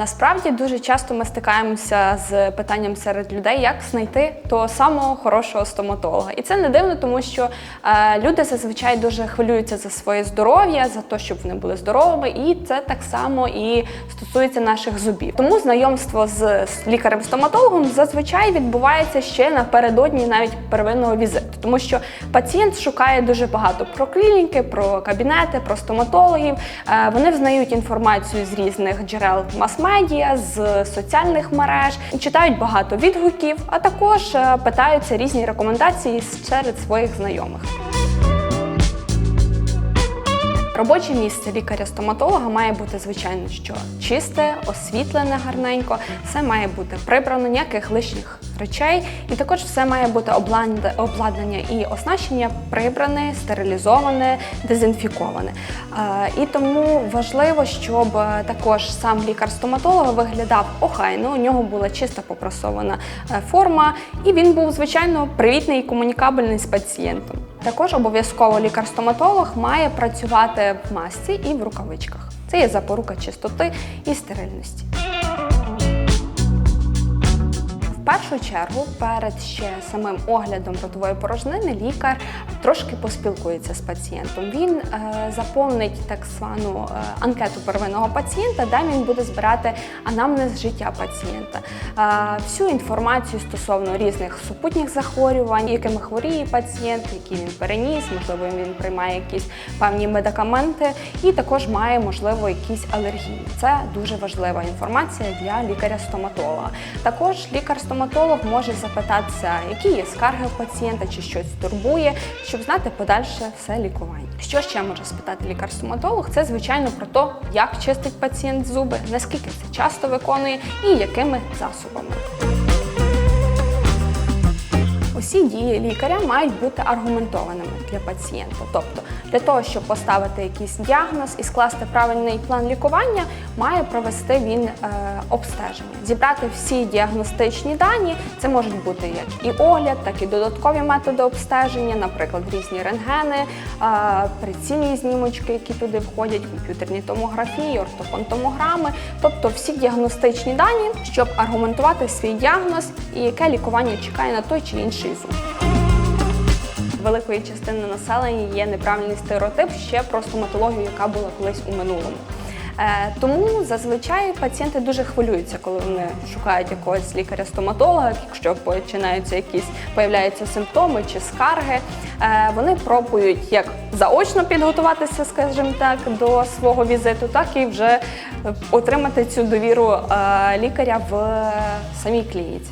Насправді дуже часто ми стикаємося з питанням серед людей, як знайти того самого хорошого стоматолога. І це не дивно, тому що е, люди зазвичай дуже хвилюються за своє здоров'я, за те, щоб вони були здоровими, і це так само і стосується наших зубів. Тому знайомство з, лікарем-стоматологом зазвичай відбувається ще напередодні навіть первинного візиту, тому що пацієнт шукає дуже багато про клініки, про кабінети, про стоматологів. Е, Вони взнають інформацію з різних джерел мас-медіа, з соціальних мереж, читають багато відгуків, а також е, питаються різні рекомендації серед своїх знайомих. Робоче місце лікаря-стоматолога має бути, звичайно, що чисте, освітлене гарненько, все має бути прибрано, ніяких лишніх речей, і також все має бути обладнання і оснащення прибране, стерилізоване, дезінфіковане. І тому важливо, щоб е, також сам лікар-стоматолог виглядав охайно, у нього була чиста попрасована е, форма, і він був, звичайно, привітний і комунікабельний з пацієнтом. Також обов'язково лікар-стоматолог має працювати в масці і в рукавичках. Це є запорука чистоти і стерильності. Першу чергу, перед ще самим оглядом ротової порожнини, лікар трошки поспілкується з пацієнтом. Він е, заповнить так звану е, анкету первинного пацієнта, де він буде збирати анамнез життя пацієнта, е, всю інформацію стосовно різних супутніх захворювань, якими хворіє пацієнт, які він переніс, можливо, він приймає якісь певні медикаменти, і також має, можливо, якісь алергії. Це дуже важлива інформація для лікаря-стоматолога. Також лікар-стоматолог може запитатися, які є скарги у пацієнта, чи щось турбує, щоб знати подальше все лікування. Що ще може спитати лікар-стоматолог? Це звичайно про те, як чистить пацієнт зуби, наскільки це часто виконує і якими засобами. Усі дії лікаря мають бути аргументованими для пацієнта. Тобто, для того, щоб поставити якийсь діагноз і скласти правильний план лікування, має провести він е, обстеження, зібрати всі діагностичні дані. Це можуть бути як і огляд, так і додаткові методи обстеження, наприклад, різні рентгени, е, прицільні знімочки, які туди входять, комп'ютерні томографії, ортофонтомограми, тобто всі діагностичні дані, щоб аргументувати свій діагноз і яке лікування чекає на той чи інший зуб. Великої частини населення є неправильний стереотип ще про стоматологію, яка була колись у минулому. Е, Тому зазвичай пацієнти дуже хвилюються, коли вони шукають якогось лікаря-стоматолога, якщо починаються якісь появляються симптоми чи скарги. Е, Вони пробують як заочно підготуватися, скажімо так, до свого візиту, так і вже отримати цю довіру е, лікаря в самій клініці.